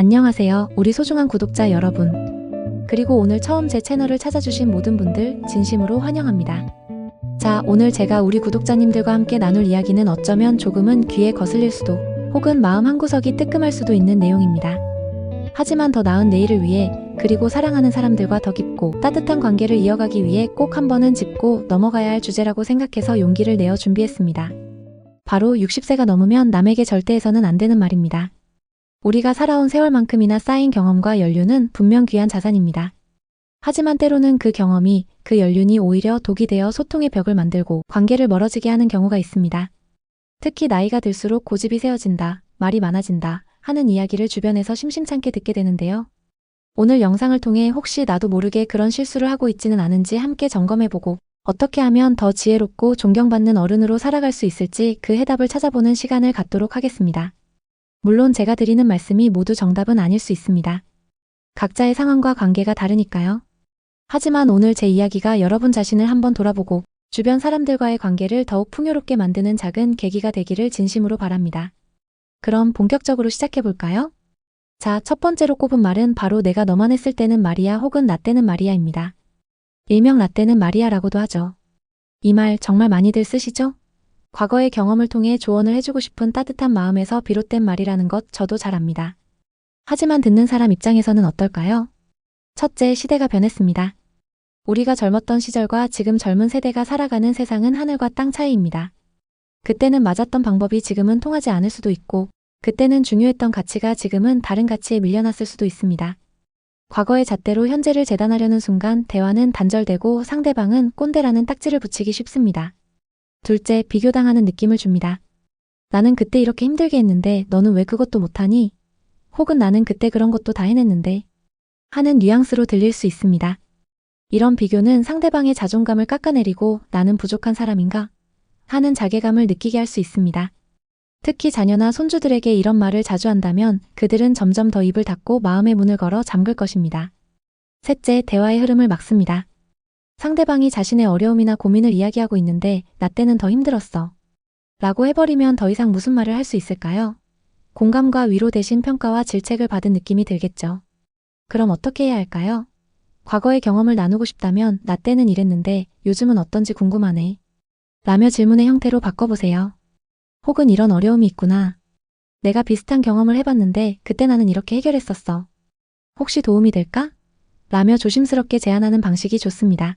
안녕하세요, 우리 소중한 구독자 여러분. 그리고 오늘 처음 제 채널을 찾아주신 모든 분들 진심으로 환영합니다. 자, 오늘 제가 우리 구독자님들과 함께 나눌 이야기는 어쩌면 조금은 귀에 거슬릴 수도, 혹은 마음 한구석이 뜨끔할 수도 있는 내용입니다. 하지만 더 나은 내일을 위해, 그리고 사랑하는 사람들과 더 깊고 따뜻한 관계를 이어가기 위해 꼭 한 번은 짚고 넘어가야 할 주제라고 생각해서 용기를 내어 준비했습니다. 바로 60세가 넘으면 남에게 절대 해서는 안 되는 말입니다. 우리가 살아온 세월만큼이나 쌓인 경험과 연륜은 분명 귀한 자산입니다. 하지만 때로는 그 경험이, 그 연륜이 오히려 독이 되어 소통의 벽을 만들고 관계를 멀어지게 하는 경우가 있습니다. 특히 나이가 들수록 고집이 세워진다, 말이 많아진다 하는 이야기를 주변에서 심심찮게 듣게 되는데요. 오늘 영상을 통해 혹시 나도 모르게 그런 실수를 하고 있지는 않은지 함께 점검해보고 어떻게 하면 더 지혜롭고 존경받는 어른으로 살아갈 수 있을지 그 해답을 찾아보는 시간을 갖도록 하겠습니다. 물론 제가 드리는 말씀이 모두 정답은 아닐 수 있습니다. 각자의 상황과 관계가 다르니까요. 하지만 오늘 제 이야기가 여러분 자신을 한번 돌아보고 주변 사람들과의 관계를 더욱 풍요롭게 만드는 작은 계기가 되기를 진심으로 바랍니다. 그럼 본격적으로 시작해 볼까요? 자, 첫 번째로 꼽은 말은 바로 내가 너만 했을 때는 마리아 혹은 나 때는 마리아입니다. 일명 라떼는 마리아라고도 하죠. 이 말 정말 많이들 쓰시죠? 과거의 경험을 통해 조언을 해주고 싶은 따뜻한 마음에서 비롯된 말이라는 것 저도 잘 압니다. 하지만 듣는 사람 입장에서는 어떨까요? 첫째, 시대가 변했습니다. 우리가 젊었던 시절과 지금 젊은 세대가 살아가는 세상은 하늘과 땅 차이입니다. 그때는 맞았던 방법이 지금은 통하지 않을 수도 있고, 그때는 중요했던 가치가 지금은 다른 가치에 밀려났을 수도 있습니다. 과거의 잣대로 현재를 재단하려는 순간 대화는 단절되고 상대방은 꼰대라는 딱지를 붙이기 쉽습니다. 둘째, 비교당하는 느낌을 줍니다. 나는 그때 이렇게 힘들게 했는데 너는 왜 그것도 못하니? 혹은 나는 그때 그런 것도 다 해냈는데. 하는 뉘앙스로 들릴 수 있습니다. 이런 비교는 상대방의 자존감을 깎아내리고 나는 부족한 사람인가? 하는 자괴감을 느끼게 할 수 있습니다. 특히 자녀나 손주들에게 이런 말을 자주 한다면 그들은 점점 더 입을 닫고 마음의 문을 걸어 잠글 것입니다. 셋째, 대화의 흐름을 막습니다. 상대방이 자신의 어려움이나 고민을 이야기하고 있는데 나 때는 더 힘들었어. 라고 해버리면 더 이상 무슨 말을 할 수 있을까요? 공감과 위로 대신 평가와 질책을 받은 느낌이 들겠죠. 그럼 어떻게 해야 할까요? 과거의 경험을 나누고 싶다면 나 때는 이랬는데 요즘은 어떤지 궁금하네. 라며 질문의 형태로 바꿔보세요. 혹은 이런 어려움이 있구나. 내가 비슷한 경험을 해봤는데 그때 나는 이렇게 해결했었어. 혹시 도움이 될까? 라며 조심스럽게 제안하는 방식이 좋습니다.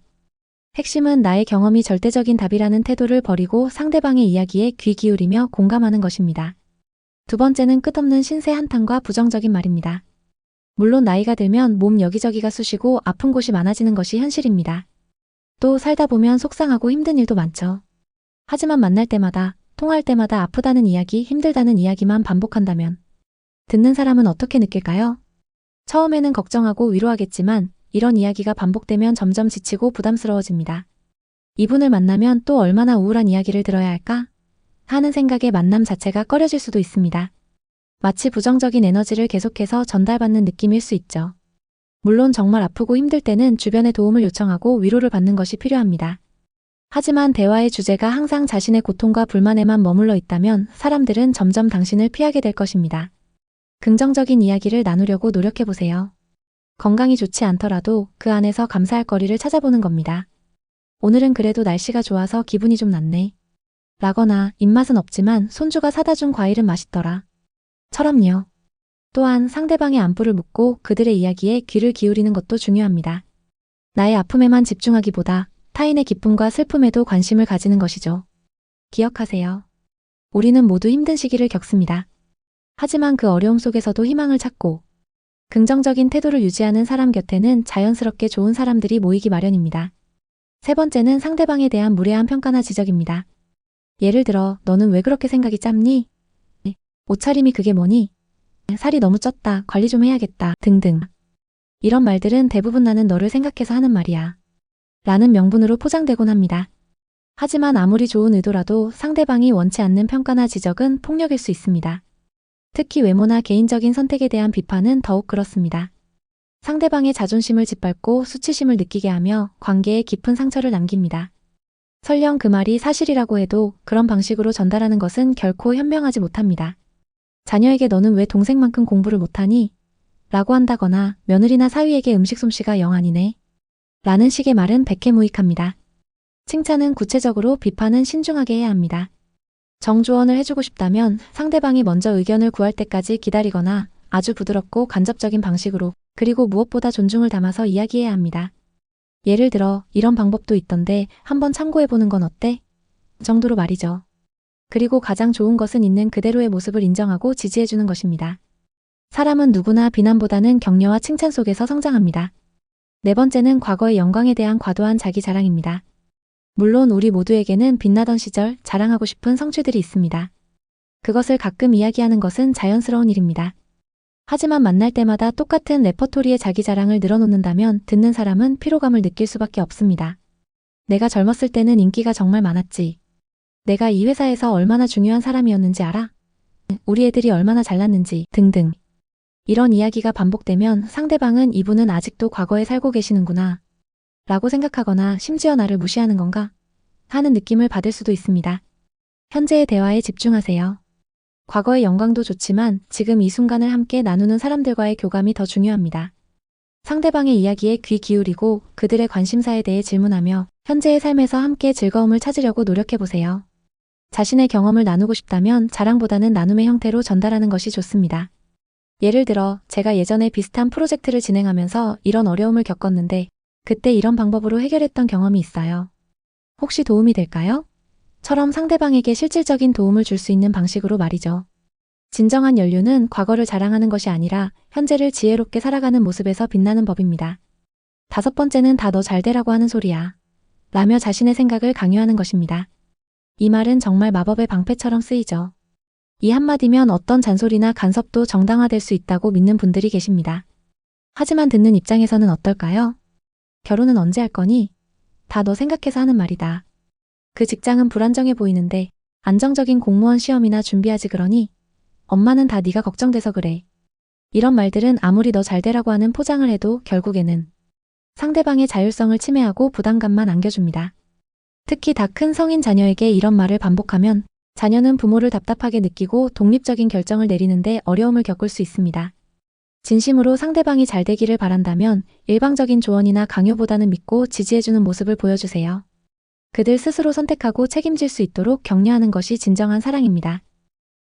핵심은 나의 경험이 절대적인 답이라는 태도를 버리고 상대방의 이야기에 귀 기울이며 공감하는 것입니다. 두 번째는 끝없는 신세 한탄과 부정적인 말입니다. 물론 나이가 들면 몸 여기저기가 쑤시고 아픈 곳이 많아지는 것이 현실입니다. 또 살다 보면 속상하고 힘든 일도 많죠. 하지만 만날 때마다, 통할 때마다 아프다는 이야기, 힘들다는 이야기만 반복한다면 듣는 사람은 어떻게 느낄까요? 처음에는 걱정하고 위로하겠지만 이런 이야기가 반복되면 점점 지치고 부담스러워집니다. 이분을 만나면 또 얼마나 우울한 이야기를 들어야 할까? 하는 생각에 만남 자체가 꺼려질 수도 있습니다. 마치 부정적인 에너지를 계속해서 전달받는 느낌일 수 있죠. 물론 정말 아프고 힘들 때는 주변의 도움을 요청하고 위로를 받는 것이 필요합니다. 하지만 대화의 주제가 항상 자신의 고통과 불만에만 머물러 있다면 사람들은 점점 당신을 피하게 될 것입니다. 긍정적인 이야기를 나누려고 노력해보세요. 건강이 좋지 않더라도 그 안에서 감사할 거리를 찾아보는 겁니다. 오늘은 그래도 날씨가 좋아서 기분이 좀 낫네. 라거나 입맛은 없지만 손주가 사다 준 과일은 맛있더라. 처럼요. 또한 상대방의 안부를 묻고 그들의 이야기에 귀를 기울이는 것도 중요합니다. 나의 아픔에만 집중하기보다 타인의 기쁨과 슬픔에도 관심을 가지는 것이죠. 기억하세요. 우리는 모두 힘든 시기를 겪습니다. 하지만 그 어려움 속에서도 희망을 찾고 긍정적인 태도를 유지하는 사람 곁에는 자연스럽게 좋은 사람들이 모이기 마련입니다. 세 번째는 상대방에 대한 무례한 평가나 지적입니다. 예를 들어, 너는 왜 그렇게 생각이 짧니? 옷차림이 그게 뭐니? 살이 너무 쪘다, 관리 좀 해야겠다, 등등. 이런 말들은 대부분 나는 너를 생각해서 하는 말이야. 라는 명분으로 포장되곤 합니다. 하지만 아무리 좋은 의도라도 상대방이 원치 않는 평가나 지적은 폭력일 수 있습니다. 특히 외모나 개인적인 선택에 대한 비판은 더욱 그렇습니다. 상대방의 자존심을 짓밟고 수치심을 느끼게 하며 관계에 깊은 상처를 남깁니다. 설령 그 말이 사실이라고 해도 그런 방식으로 전달하는 것은 결코 현명하지 못합니다. 자녀에게 너는 왜 동생만큼 공부를 못하니? 라고 한다거나 며느리나 사위에게 음식 솜씨가 영 아니네. 라는 식의 말은 백해무익합니다. 칭찬은 구체적으로 비판은 신중하게 해야 합니다. 정조언을 해주고 싶다면 상대방이 먼저 의견을 구할 때까지 기다리거나 아주 부드럽고 간접적인 방식으로 그리고 무엇보다 존중을 담아서 이야기해야 합니다. 예를 들어 이런 방법도 있던데 한번 참고해보는 건 어때? 정도로 말이죠. 그리고 가장 좋은 것은 있는 그대로의 모습을 인정하고 지지해주는 것입니다. 사람은 누구나 비난보다는 격려와 칭찬 속에서 성장합니다. 네 번째는 과거의 영광에 대한 과도한 자기 자랑입니다. 물론 우리 모두에게는 빛나던 시절 자랑하고 싶은 성취들이 있습니다. 그것을 가끔 이야기하는 것은 자연스러운 일입니다. 하지만 만날 때마다 똑같은 레퍼토리의 자기 자랑을 늘어놓는다면 듣는 사람은 피로감을 느낄 수밖에 없습니다. 내가 젊었을 때는 인기가 정말 많았지. 내가 이 회사에서 얼마나 중요한 사람이었는지 알아? 우리 애들이 얼마나 잘났는지 등등. 이런 이야기가 반복되면 상대방은 이분은 아직도 과거에 살고 계시는구나. 라고 생각하거나 심지어 나를 무시하는 건가? 하는 느낌을 받을 수도 있습니다. 현재의 대화에 집중하세요. 과거의 영광도 좋지만 지금 이 순간을 함께 나누는 사람들과의 교감이 더 중요합니다. 상대방의 이야기에 귀 기울이고 그들의 관심사에 대해 질문하며 현재의 삶에서 함께 즐거움을 찾으려고 노력해보세요. 자신의 경험을 나누고 싶다면 자랑보다는 나눔의 형태로 전달하는 것이 좋습니다. 예를 들어 제가 예전에 비슷한 프로젝트를 진행하면서 이런 어려움을 겪었는데 그때 이런 방법으로 해결했던 경험이 있어요. 혹시 도움이 될까요? 처럼 상대방에게 실질적인 도움을 줄 수 있는 방식으로 말이죠. 진정한 연륜은 과거를 자랑하는 것이 아니라 현재를 지혜롭게 살아가는 모습에서 빛나는 법입니다. 다섯 번째는 다 너 잘되라고 하는 소리야. 라며 자신의 생각을 강요하는 것입니다. 이 말은 정말 마법의 방패처럼 쓰이죠. 이 한마디면 어떤 잔소리나 간섭도 정당화될 수 있다고 믿는 분들이 계십니다. 하지만 듣는 입장에서는 어떨까요? 결혼은 언제 할 거니? 다 너 생각해서 하는 말이다. 그 직장은 불안정해 보이는데 안정적인 공무원 시험이나 준비하지 그러니 엄마는 다 네가 걱정돼서 그래. 이런 말들은 아무리 너 잘 되라고 하는 포장을 해도 결국에는 상대방의 자율성을 침해하고 부담감만 안겨줍니다. 특히 다 큰 성인 자녀에게 이런 말을 반복하면 자녀는 부모를 답답하게 느끼고 독립적인 결정을 내리는데 어려움을 겪을 수 있습니다. 진심으로 상대방이 잘 되기를 바란다면 일방적인 조언이나 강요보다는 믿고 지지해주는 모습을 보여주세요. 그들 스스로 선택하고 책임질 수 있도록 격려하는 것이 진정한 사랑입니다.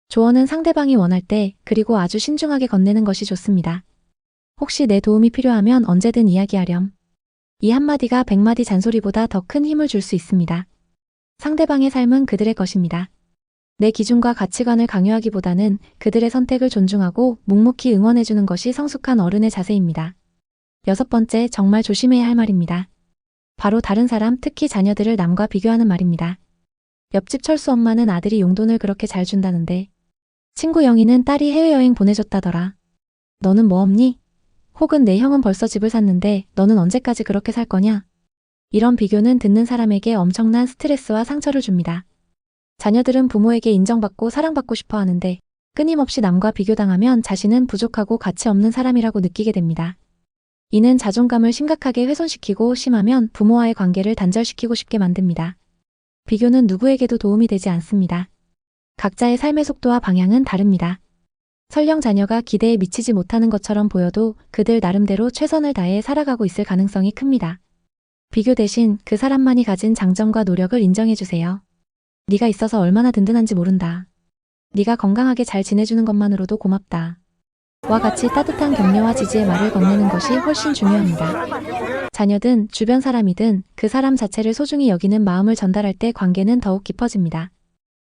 조언은 상대방이 원할 때 그리고 아주 신중하게 건네는 것이 좋습니다. 혹시 내 도움이 필요하면 언제든 이야기하렴. 이 한마디가 백마디 잔소리보다 더 큰 힘을 줄 수 있습니다. 상대방의 삶은 그들의 것입니다. 내 기준과 가치관을 강요하기보다는 그들의 선택을 존중하고 묵묵히 응원해주는 것이 성숙한 어른의 자세입니다. 여섯 번째, 정말 조심해야 할 말입니다. 바로 다른 사람, 특히 자녀들을 남과 비교하는 말입니다. 옆집 철수 엄마는 아들이 용돈을 그렇게 잘 준다는데 친구 영희는 딸이 해외여행 보내줬다더라. 너는 뭐 없니? 혹은 내 형은 벌써 집을 샀는데 너는 언제까지 그렇게 살 거냐? 이런 비교는 듣는 사람에게 엄청난 스트레스와 상처를 줍니다. 자녀들은 부모에게 인정받고 사랑받고 싶어 하는데 끊임없이 남과 비교당하면 자신은 부족하고 가치 없는 사람이라고 느끼게 됩니다. 이는 자존감을 심각하게 훼손시키고 심하면 부모와의 관계를 단절시키고 싶게 만듭니다. 비교는 누구에게도 도움이 되지 않습니다. 각자의 삶의 속도와 방향은 다릅니다. 설령 자녀가 기대에 미치지 못하는 것처럼 보여도 그들 나름대로 최선을 다해 살아가고 있을 가능성이 큽니다. 비교 대신 그 사람만이 가진 장점과 노력을 인정해 주세요. 네가 있어서 얼마나 든든한지 모른다. 네가 건강하게 잘 지내주는 것만으로도 고맙다. 와 같이 따뜻한 격려와 지지의 말을 건네는 것이 훨씬 중요합니다. 자녀든 주변 사람이든 그 사람 자체를 소중히 여기는 마음을 전달할 때 관계는 더욱 깊어집니다.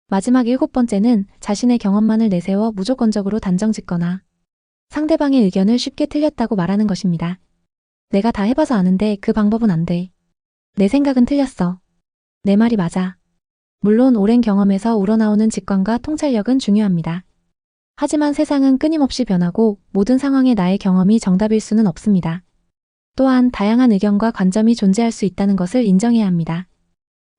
마지막 일곱 번째는 자신의 경험만을 내세워 무조건적으로 단정 짓거나 상대방의 의견을 쉽게 틀렸다고 말하는 것입니다. 내가 다 해봐서 아는데 그 방법은 안 돼. 내 생각은 틀렸어. 내 말이 맞아. 물론 오랜 경험에서 우러나오는 직관과 통찰력은 중요합니다. 하지만 세상은 끊임없이 변하고 모든 상황에 나의 경험이 정답일 수는 없습니다. 또한 다양한 의견과 관점이 존재할 수 있다는 것을 인정해야 합니다.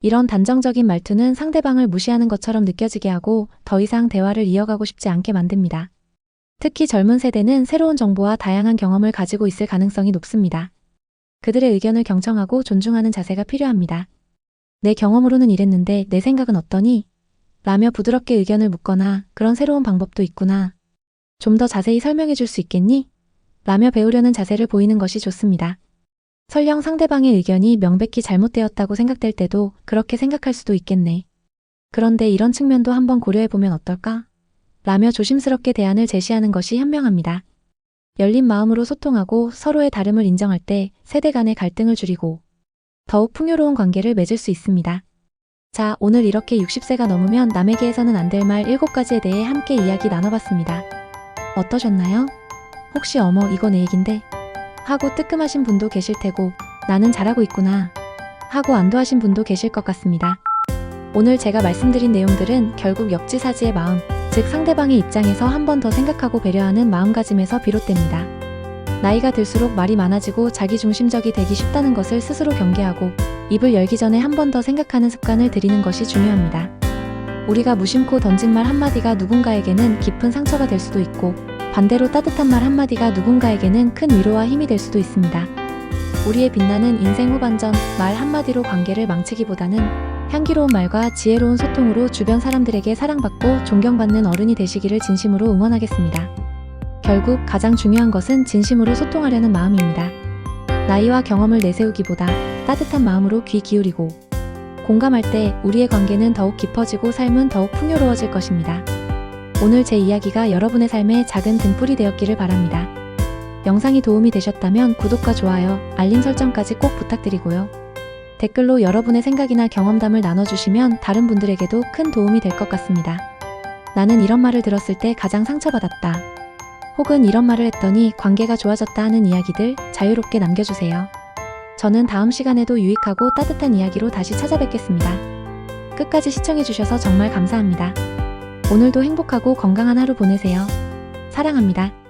이런 단정적인 말투는 상대방을 무시하는 것처럼 느껴지게 하고 더 이상 대화를 이어가고 싶지 않게 만듭니다. 특히 젊은 세대는 새로운 정보와 다양한 경험을 가지고 있을 가능성이 높습니다. 그들의 의견을 경청하고 존중하는 자세가 필요합니다. 내 경험으로는 이랬는데 내 생각은 어떠니? 라며 부드럽게 의견을 묻거나 그런 새로운 방법도 있구나. 좀 더 자세히 설명해 줄 수 있겠니? 라며 배우려는 자세를 보이는 것이 좋습니다. 설령 상대방의 의견이 명백히 잘못되었다고 생각될 때도 그렇게 생각할 수도 있겠네. 그런데 이런 측면도 한번 고려해보면 어떨까? 라며 조심스럽게 대안을 제시하는 것이 현명합니다. 열린 마음으로 소통하고 서로의 다름을 인정할 때 세대 간의 갈등을 줄이고 더욱 풍요로운 관계를 맺을 수 있습니다. 자, 오늘 이렇게 60세가 넘으면 남에게 해서는 안 될 말 7가지에 대해 함께 이야기 나눠봤습니다. 어떠셨나요? 혹시 어머, 이거 내 얘긴데? 하고 뜨끔하신 분도 계실 테고, 나는 잘하고 있구나. 하고 안도하신 분도 계실 것 같습니다. 오늘 제가 말씀드린 내용들은 결국 역지사지의 마음, 즉 상대방의 입장에서 한 번 더 생각하고 배려하는 마음가짐에서 비롯됩니다. 나이가 들수록 말이 많아지고 자기중심적이 되기 쉽다는 것을 스스로 경계하고 입을 열기 전에 한 번 더 생각하는 습관을 들이는 것이 중요합니다. 우리가 무심코 던진 말 한마디가 누군가에게는 깊은 상처가 될 수도 있고 반대로 따뜻한 말 한마디가 누군가에게는 큰 위로와 힘이 될 수도 있습니다. 우리의 빛나는 인생 후반전 말 한마디로 관계를 망치기보다는 향기로운 말과 지혜로운 소통으로 주변 사람들에게 사랑받고 존경받는 어른이 되시기를 진심으로 응원하겠습니다. 결국 가장 중요한 것은 진심으로 소통하려는 마음입니다. 나이와 경험을 내세우기보다 따뜻한 마음으로 귀 기울이고 공감할 때 우리의 관계는 더욱 깊어지고 삶은 더욱 풍요로워질 것입니다. 오늘 제 이야기가 여러분의 삶에 작은 등불이 되었기를 바랍니다. 영상이 도움이 되셨다면 구독과 좋아요, 알림 설정까지 꼭 부탁드리고요. 댓글로 여러분의 생각이나 경험담을 나눠주시면 다른 분들에게도 큰 도움이 될 것 같습니다. 나는 이런 말을 들었을 때 가장 상처받았다. 혹은 이런 말을 했더니 관계가 좋아졌다 하는 이야기들 자유롭게 남겨주세요. 저는 다음 시간에도 유익하고 따뜻한 이야기로 다시 찾아뵙겠습니다. 끝까지 시청해주셔서 정말 감사합니다. 오늘도 행복하고 건강한 하루 보내세요. 사랑합니다.